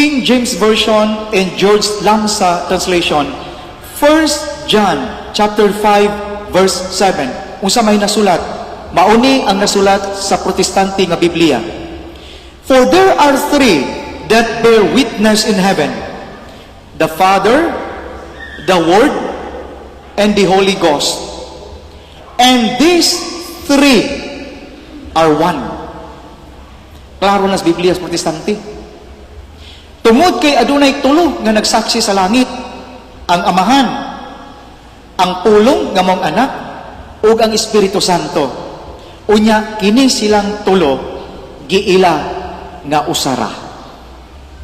King James Version and George Lamsa translation. 1 John chapter 5 verse 7. Unsa may nasulat? Mauni ang nasulat sa protestante nga Biblia. For there are three that bear witness in heaven. The Father, the Word, and the Holy Ghost. And these three are one. Klaro nas Biblia sa protestante. Tungod kay adunay tulo nga nagsaksi sa langit, ang Amahan, ang pulong nga mong anak, ug ang Espiritu Santo. Unya kini silang tulo giila nga usara.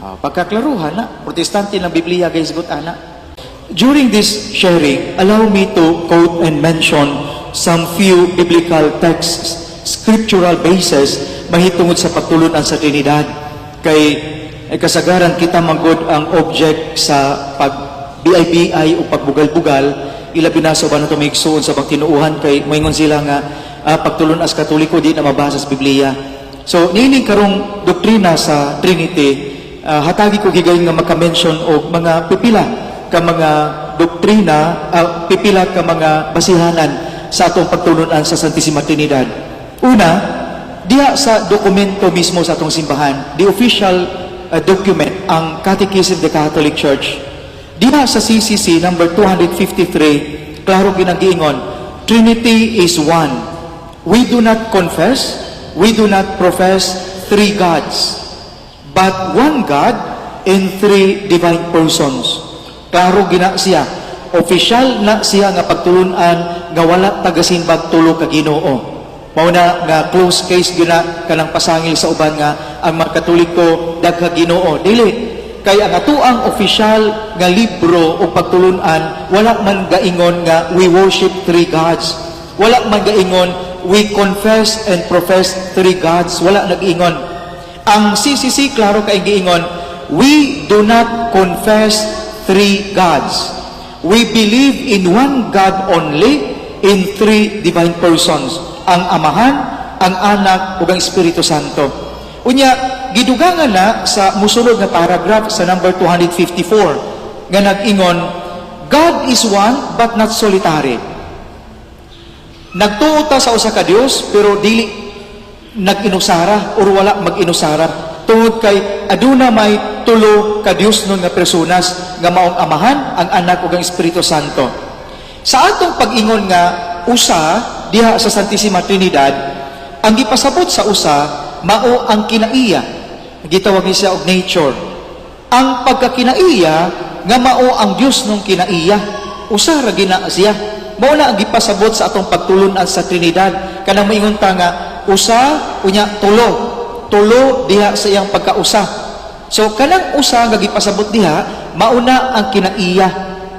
Ah, pagkaklaruhan na, protestante ng Biblia guys gut ana. During this sharing, allow me to quote and mention some few biblical texts, scriptural bases mahitungod sa pagtulunan sa Trinidad. Kay ay kasagaran kita manggod ang object sa pag BIBI o pagbugal-bugal ilabi na sa ba na tumigsuon sa pagtinuuhan kay moingon sila nga ah, pagtulon as katoliko di na mabasa sa Biblia. So nining karong doktrina sa Trinity ah, hatagi ko gigay nga maka-mention og mga pipila ka mga doktrina ah, pipila ka mga basihanan sa atong pagtulunan sa Santissima Trinidad. Una, diha sa dokumento mismo sa atong simbahan, the official uh, document, ang Catechism of the Catholic Church. Diha sa CCC number 253, klaro ginag-iingon, Trinity is one. We do not confess, we do not profess three gods, but one God in three divine persons. Klaro gina siya. Official na siya nga pagtulunan nga wala tagasimbag tulo ka Ginoo. Mauna nga close case gina kanang pasangil sa uban nga ang mga Katoliko dagha Ginoo. Dili kay ang atuang official nga libro o pagtulunan wala man gaingon nga we worship three gods. Wala man gaingon we confess and profess three gods. Wala nag-ingon. Ang CCC klaro kay giingon we do not confess three gods. We believe in one God only in three divine persons ang Amahan, ang Anak, ug ang Espiritu Santo. Unya, gidugangan na sa musulod nga paragraph sa number 254 nga nag-ingon, God is one but not solitary. Nagtuo ta sa usa ka Dios pero dili nag-inusara or wala mag-inusara tungod kay aduna may tulo ka Dios nun nga personas nga maong Amahan, ang Anak ug ang Espiritu Santo. Sa atong pag-ingon nga usa diha sa Santissima Trinidad, ang gipasabot sa usa mao ang kinaiya. Gitawag siya og nature. Ang pagkakinaiya nga mao ang Dios nung kinaiya. Usa ra gina siya. Mao na gipasabot sa atong pagtulunan sa Trinidad. Kanang maingon ta nga usa unya tulo. Tulo diha sa iyang pagkausa. So kanang usa nga gipasabot diha mauna ang kinaiya.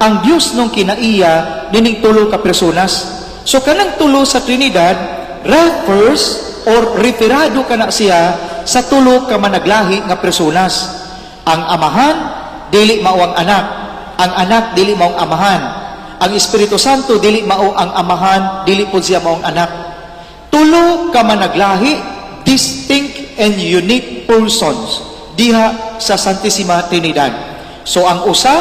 Ang Dios nung kinaiya dining tulo ka personas. So kanang tulo sa Trinidad refers or referado kana siya sa tulo ka managlahi nga personas. Ang amahan dili mao ang anak, ang anak dili mao ang amahan. Ang Espiritu Santo dili mao ang amahan, dili pud siya mao ang anak. Tulo ka managlahi, distinct and unique persons diha sa Santissima Trinidad. So ang usa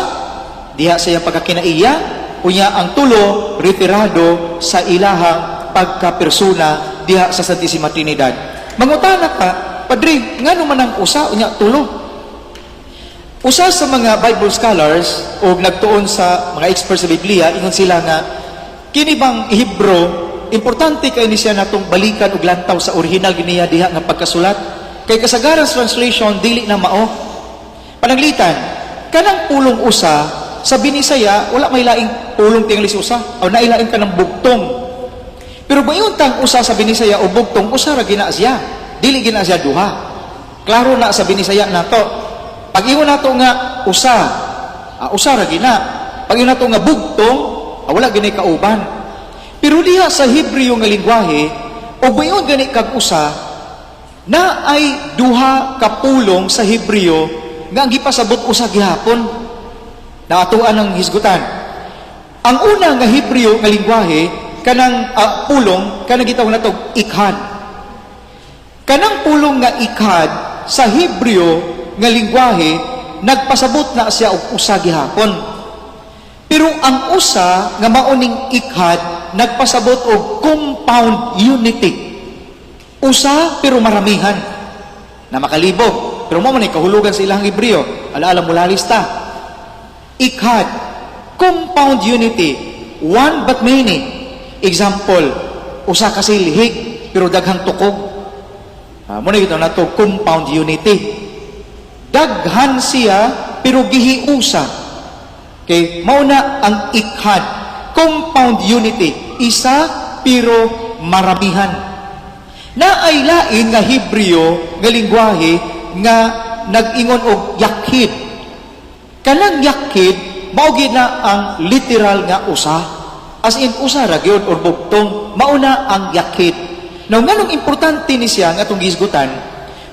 diha sa iyang pagkakinaiya, unya ang tulo referado sa ilahang pagkapersona diha sa Santissima Trinidad. Mangutana ka, Padre, ngano man ang usa unya tulo? Usa sa mga Bible scholars o nagtuon sa mga experts sa Biblia, ingon sila nga kini bang Hebro importante kay ni siya natong balikan og lantaw sa original giniya diha nga pagkasulat kay kasagaran sa translation dili na mao. Panaglitan, kanang pulong usa sa binisaya wala may laing pulong tinglis usa o nailain ka ng bugtong. Pero bayon tang usa sa binisaya o bugtong usa ra gina siya. Dili gina siya duha. Klaro na sa binisaya nato. Pag ingon nato nga usa, ah, usa ra gina. Pag ingon nato nga bugtong, ah, wala gini kauban. Pero diha sa Hebreo nga lingwahe, o bayon gani kag usa, na ay duha ka pulong sa Hebreo nga ang gipasabot usa gihapon. Naatuan ng hisgutan. Ang una nga Hebreo nga lingwahe kanang ah, pulong kanang gitawag nato ikhad. Kanang pulong nga ikhad sa Hebreo nga lingwahe nagpasabot na siya og usa gihapon. Pero ang usa nga mauning ikhad nagpasabot og compound unity. Usa pero maramihan na makalibog. Pero mo man kahulugan sa ilang Hebreo. Alaala mo lalista. Ikhad, compound unity, one but many. Example, usa ka silhig pero daghang tukog. Ah, mo na ito na to compound unity. Daghan siya pero gihiusa. Okay, mao na ang ikhad, compound unity, isa pero maramihan. Na lain nga Hebreo nga lingwahe nga nag-ingon og yakhid. Kanang yakhid mao na ang literal nga usa. As in usa ra gyud or bugtong mao na ang yakhid. Now nganong importante ni siya nga atong gisgutan?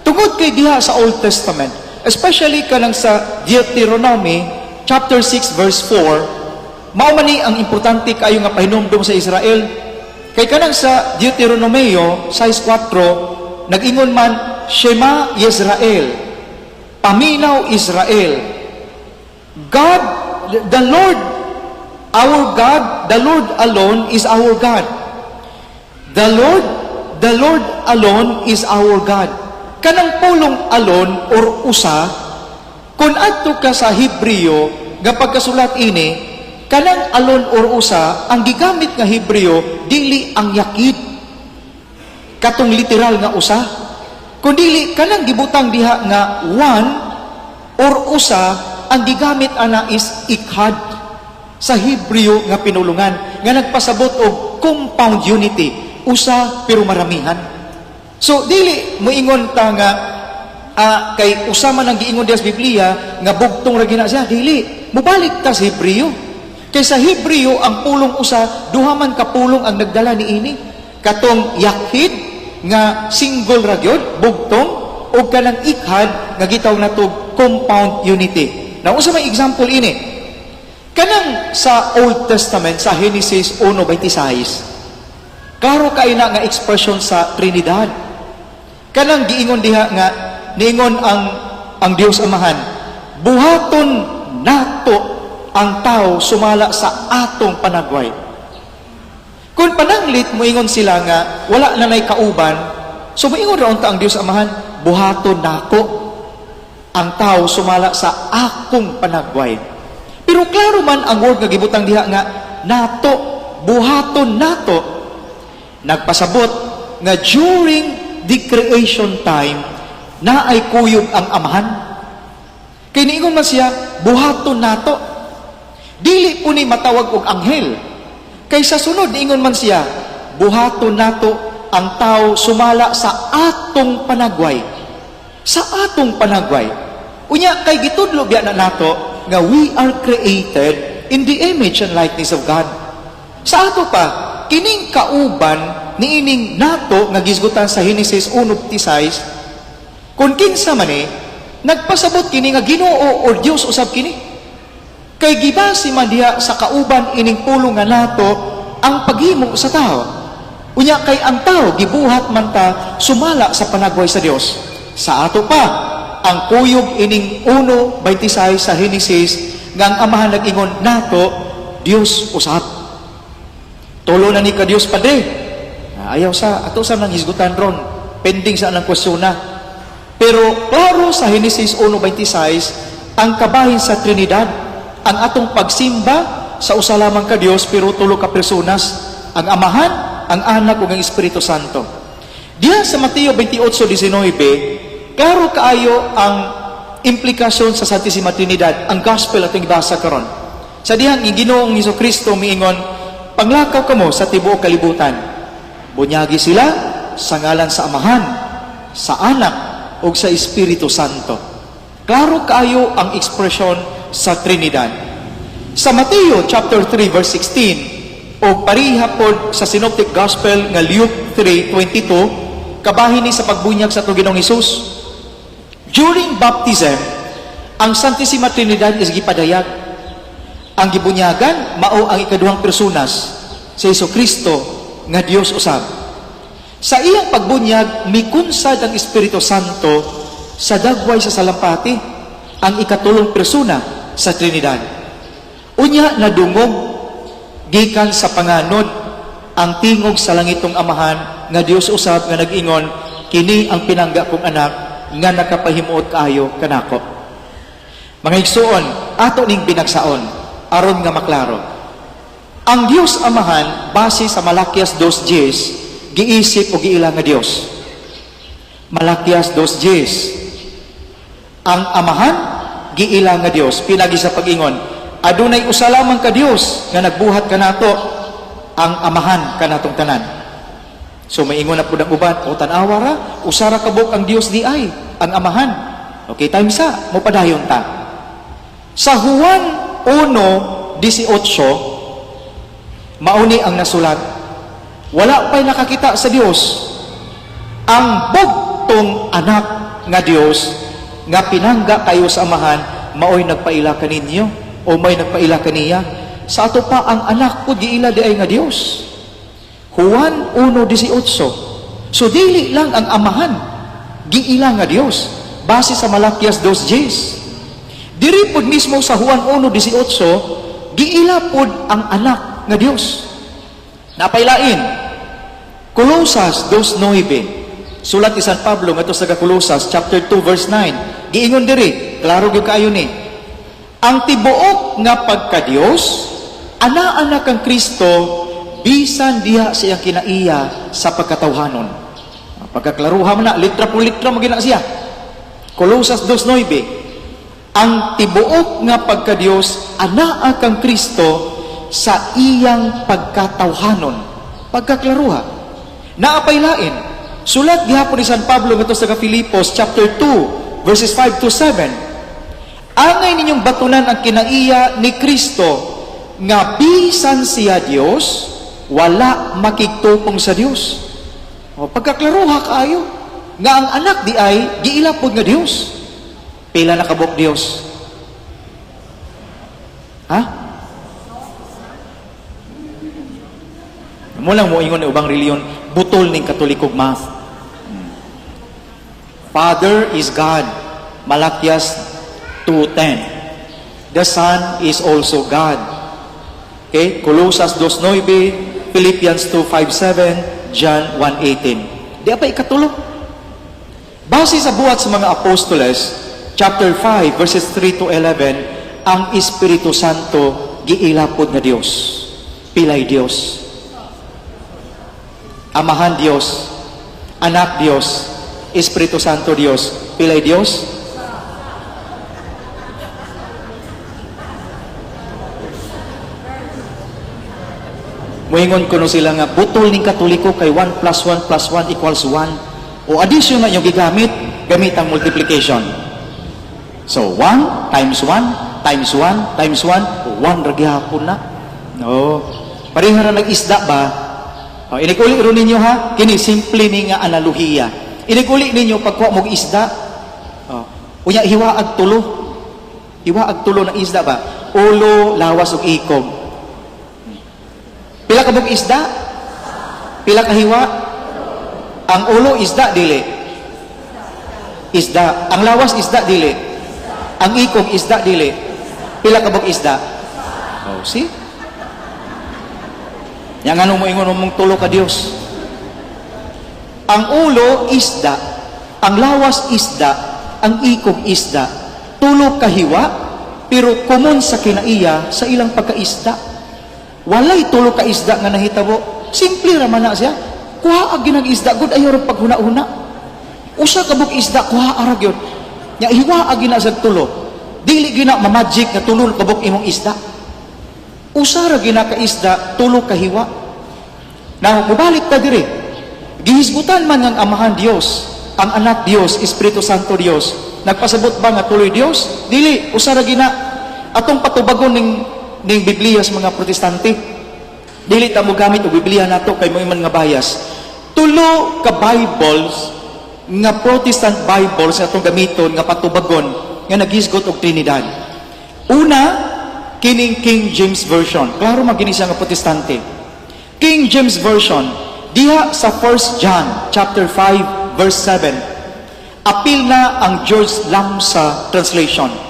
Tungod kay diha sa Old Testament, especially kanang sa Deuteronomy chapter 6 verse 4, mao man ni ang importante kayo nga pahinumdom sa Israel. Kay kanang sa Deuteronomeo 6.4, nag-ingon man, Shema Israel, Paminaw Israel, God, the Lord, our God, the Lord alone is our God. The Lord, the Lord alone is our God. Kanang pulong alone or usa, kung adto ka sa Hebreo, nga pagkasulat ini, kanang alon or usa ang gigamit nga Hebreo dili ang yakid katong literal nga usa kundi kanang gibutang diha nga one or usa ang gigamit ana is ikhad sa Hebreo nga pinulungan nga nagpasabot og compound unity usa pero maramihan so dili moingon ta nga ah, kay usa man ang giingon sa Biblia nga bugtong ra gina siya dili mubalik ta sa Hebreo Kay sa Hebreo, ang pulong usa, duha man ka pulong ang nagdala ni ini. Katong yakhid, nga single ra gyud bugtong, o kanang ikhad, nga gitaw na to compound unity. Na usa may example ini. Kanang sa Old Testament, sa Genesis 1.26, klaro kay na nga expression sa Trinidad. Kanang giingon diha nga, niingon ang, ang Dios Amahan, buhaton nato ang tao sumala sa atong panagway. Kung pananglit moingon sila nga wala na nay kauban, so moingon ra unta ang Dios Amahan, buhaton nako ang tao sumala sa akong panagway. Pero klaro man ang word nga gibutang diha nga nato, buhaton nato. Nagpasabot nga during the creation time na ay kuyog ang amahan. Kay niingon man siya, buhaton nato. Dili po ni matawag og anghel. Kay sa sunod, ingon man siya, buhaton nato ang tao sumala sa atong panagway. Sa atong panagway. Unya, kay gitudlo biya na nato, nga we are created in the image and likeness of God. Sa ato pa, kining kauban ni ining nato nga gisgutan sa Genesis 1:16 kung kinsa man eh, nagpasabot kini nga Ginoo or Dios usab kini. Kay gibasi man diha sa kauban ining pulong nga nato ang paghimo sa tao. Unya kay ang tao gibuhat man ta sumala sa panagway sa Dios. Sa ato pa ang kuyog ining 1:26 sa Genesis nga ang amahan nag-ingon nato Dios usab. Tulo na ni ka Dios Padre. Ayaw sa ato sa nang hisgutan ron. Pending sa anang kwestiyon na. Pero klaro sa Genesis 1:26 ang kabahin sa Trinidad ang atong pagsimba sa usa lamang ka Dios pero tulo ka personas ang Amahan, ang Anak ug ang Espiritu Santo. Diha sa Mateo 28:19, klaro kaayo ang implikasyon sa Santissima Trinidad, ang gospel atong ibasa karon. Sa dihang ang Ginoong Kristo miingon, panglakaw kamo sa tibuok kalibutan. Bunyagi sila sa ngalan sa Amahan, sa Anak ug sa Espiritu Santo. Klaro kaayo ang ekspresyon sa Trinidad. Sa Mateo chapter 3 verse 16 o pariha pod sa Synoptic Gospel nga Luke 3:22 kabahin ni sa pagbunyag sa Ginoong Hesus. During baptism, ang Santissima Trinidad is gipadayag. Ang gibunyagan mao ang ikaduhang personas sa Hesus Kristo nga Dios usab. Sa iyang pagbunyag, mikunsad ang Espiritu Santo sa dagway sa salampati ang ikatulong persona sa Trinidad. Unya nadungog gikan sa panganod ang tingog sa langitong amahan nga Dios usab nga nag-ingon kini ang pinangga kong anak nga nakapahimuot kaayo kanako. Mga igsuon, ato ning binagsaon aron nga maklaro. Ang Dios amahan base sa Malakias 2:10 giisip o giila nga Dios. Malakias 2:10 Ang amahan giila nga Dios pinagi sa pag-ingon adunay usa lamang ka Dios nga nagbuhat kanato ang amahan kanatong tanan. So maingon na pud ang uban o tanawa ra usara kabuk ang Dios di ay ang amahan. Okay, time sa mo padayon ta. Sa Juan 1:18 mauni ang nasulat. Wala pa'y nakakita sa Dios ang bugtong anak nga Dios nga pinangga kayo sa amahan maoy nagpaila kaninyo o may nagpaila kaniya sa ato pa ang anak ko giila di ay nga Dios Juan 1.18 so dili lang ang amahan giila nga Dios base sa Malakias 2.10 diri pod mismo sa Juan 1.18 giila pod ang anak nga Dios napailain Kolosas 2.9 Sulat ni San Pablo ngadto sa Kolosas chapter 2 verse 9. Giingon diri, klaro gyud kaayo ni. Ang tibuok nga pagka Dios ana-ana kang Kristo bisan diha siyang kinaiya sa pagkatawhanon. Pagkaklaruha man na litra po litra mo siya. Kolosas 2:9. Ang tibuok nga pagka Dios anaa kang Kristo sa iyang pagkatawhanon. Pagkaklaruha. Naapay lain. Sulat gihapon ni San Pablo ngadto sa Filipos chapter 2 verses 5 to 7. Angay ninyong batunan ang kinaiya ni Kristo nga bisan siya Dios wala makigtupong sa Dios. O pagkaklaruha kaayo nga ang anak di ay giilapod nga Dios. Pila na kabok Dios? Ha? Mo lang mo ingon ubang reliyon, butol ning katolikog math. Father is God. Malakias 2.10. The Son is also God. Okay? Colossus 2.9, Philippians 2.5.7, John 1.18. Di pa ikatulo. Base sa buhat sa mga apostoles, chapter 5, verses 3 to 11, ang Espiritu Santo giilapod nga Dios. Pilay Dios. Amahan Dios, Anak Dios, Espiritu Santo Dios, pilay Dios. Muingon ko no sila nga, butol ning katoliko kay 1 plus 1 plus 1 equals 1. O addition na yung gigamit, gamit ang multiplication. So, 1 times 1 times 1 times 1, 1 ragyapon na. No. Pareha na nag-isda ba, o, iniguli ro ninyo ha, kini simple ni nga analohiya. Iniguli ninyo pagkuha mo isda, o, unya hiwa ag tulo. Hiwa ag tulo ng isda ba? Ulo, lawas ug ikog. Pila ka bug isda? Pila ka hiwa? Ang ulo isda dili. Isda. Ang lawas isda dili. Ang ikog isda dili. Pila ka bug isda? Oh, see? Yang ano mo ingon mong tulo ka Dios. Ang ulo isda, ang lawas isda, ang ikog isda, tulo ka hiwa, pero kumon sa kinaiya sa ilang pagkaisda. Walay tulo ka isda nga nahitabo. Simple ra man na siya. Kuha ag isda gud ayo ra paghuna-una. Usa ka bug isda kuha ara gyud. Nya hiwa ag gina sa tulo. Dili gina ma-magic nga tulo ka bug imong isda. Usa ra gina ka isda tulo ka hiwa. Now, mubalik ta dire. Gihisgutan man ng amahan Dios, ang anak Dios, Espiritu Santo Dios. Nagpasabot ba nga tuloy Dios? Dili, usa ra gina atong patubagon ning ning Biblia sa mga protestante. Dili ta mo gamit og Biblia nato kay mo nga bias. Tulo ka Bibles nga Protestant Bibles nga atong gamiton nga patubagon nga naghisgot og Trinidad. Una, kining King James Version. Klaro magini siya nga protestante. King James Version, diha sa 1 John chapter 5 verse 7. Apil na ang George Lamsa translation.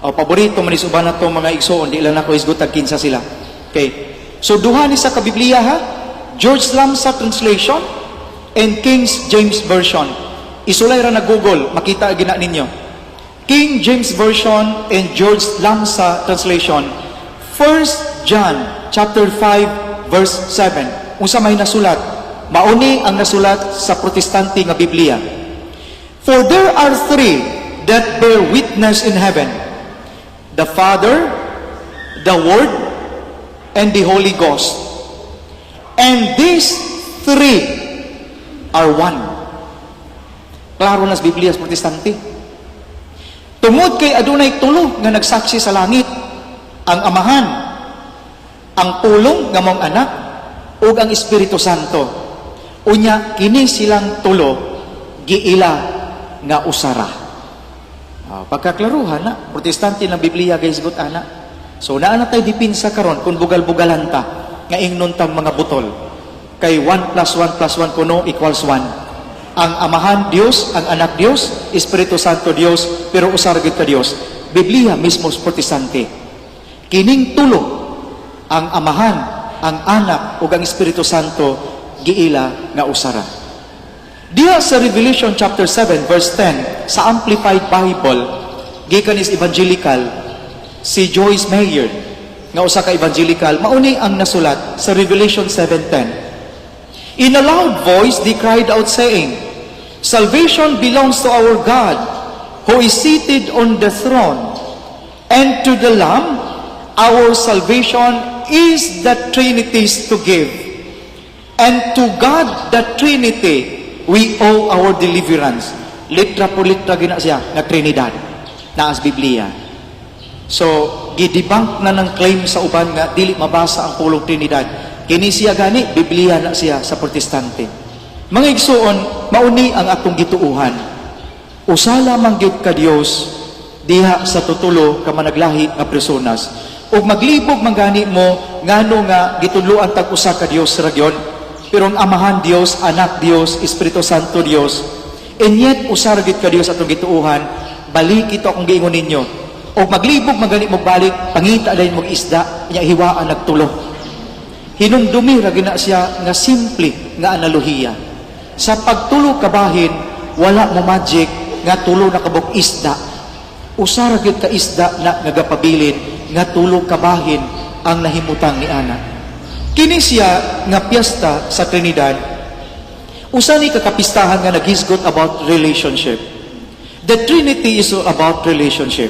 O paborito man is uban na to mga igsoon, di lang ako isgutag kinsa sila. Okay. So duha ni sa kabiblia ha. George Lamsa translation and King's James version. Isulay ra na Google, makita gina ninyo. King James version and George Lamsa translation. 1 John chapter 5 verse 7. Unsa may nasulat? Mauni ang nasulat sa protestante nga Biblia. For there are three that bear witness in heaven. The Father, the Word, and the Holy Ghost. And these three are one. Klaro na sa Biblia sa protestante. Tungod kay adunay tulo nga nagsaksi sa langit, ang Amahan, ang pulong nga mong anak, ug ang Espiritu Santo. Unya kini silang tulo giila nga usara. Ah, pagkaklaruhan na, protestante ng Biblia guys gut ana. So naa na tayo dipinsa karon kung bugal-bugalan ta nga ingnon tang mga butol. Kay 1 plus 1 plus 1 kuno equals 1 ang amahan Dios, ang anak Dios, Espiritu Santo Dios, pero usar gid ka Dios. Biblia mismo protestante. Kining tulo ang amahan, ang anak ug ang Espiritu Santo giila nga usara. Diya sa Revelation chapter 7 verse 10 sa Amplified Bible gikan is evangelical si Joyce Meyer nga usa ka evangelical mauni ang nasulat sa Revelation 7:10 In a loud voice, they cried out, saying, Salvation belongs to our God, who is seated on the throne, and to the Lamb, our salvation is the Trinity's to give. And to God, the Trinity, we owe our deliverance. Litra po litra gina siya, na Trinidad, na as Biblia. So, gidebunk na ng claim sa uban nga dili mabasa ang pulong Trinidad. Kini siya gani, Biblia na siya sa protestante. Mga igsuon, mauni ang atong gituuhan. Usala man gyud ka Dios diha sa tutulo ka managlahi nga personas. Ug maglibog man gani mo ngano nga gitudloan tag usa ka Dios ra gyon. Pero ang amahan Dios, anak Dios, Espiritu Santo Dios. And yet usar gyud ka Dios atong gituuhan. Balik ito akong giingon ninyo. O maglibog man gani mo balik, pangita dayon mo isda, nya hiwaan nagtulo. Hinumdumi ra gina siya nga simple nga analohiya. Sa pagtulo kabahin, wala mo magic nga tulo na kabog isda. Usara gyud ka isda na nagapabilin nga tulo kabahin ang nahimutang ni ana. Kini siya nga piyesta sa Trinidad. Usa ni kakapistahan nga naghisgot about relationship. The Trinity is about relationship.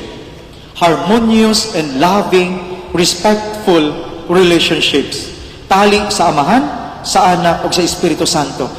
Harmonious and loving, respectful relationships. Tali sa Amahan, sa Anak, ug sa Espiritu Santo.